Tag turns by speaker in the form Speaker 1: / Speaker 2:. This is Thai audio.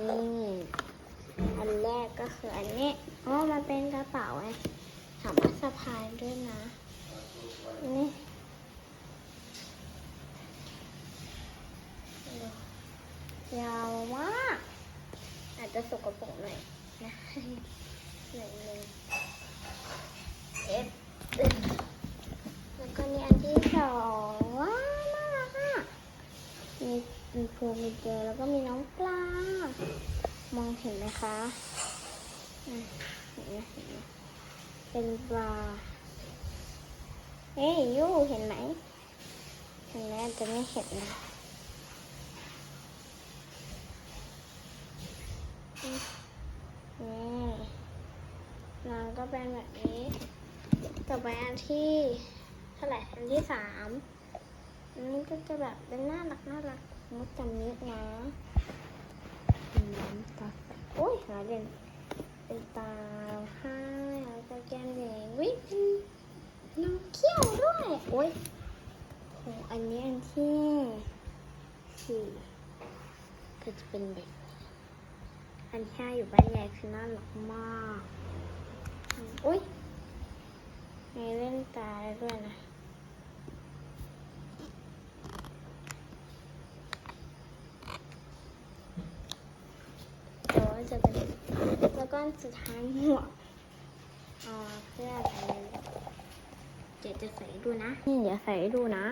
Speaker 1: อันแบบนี้อ๋อมันเป็นกระเป๋าไงสามารถสะพายด้วยนะนี่ยาวมากอาจจะสกปรกหน่อยนะหนึ่งหนึ่งเอฟแล้วก็นี่อันที่สองว้าน่ารักอะมีมีพวงมีเจลแล้วก็มีน้องปลา มองเห็นไหมคะเป็นปลาเฮ้ยยูเห็นไหมเห็นไหมอาจจะไม่เห็นนะนี่นางก็เป็นแบบนี้ ต่อไปอันที่เท่าไหร่อันที่สามอันนี้ก็จะแบบเป็นน่ารักน่ารักมุดจำนิดนะอืมตาใสโอ้ยหา เด่นเป็นตาร้องไห้แล้วก็แก้มแดงวิเป็นน้องเขี้ยวด้วยโอ้ยโหอันนี้อันที่สี่ก็จะเป็นแบบนี้อันที่ห้าอยู่บ้านใหญ่คือน่ารักมากอุ้ยมีเล่นตาด้วยนะตัวจะเป็น แล้วก็สุดท้ายหมวกเพื่ออะไรเดี๋ยวจะใส่ดูนะ นี่เดี๋ยวใส่ดูนะ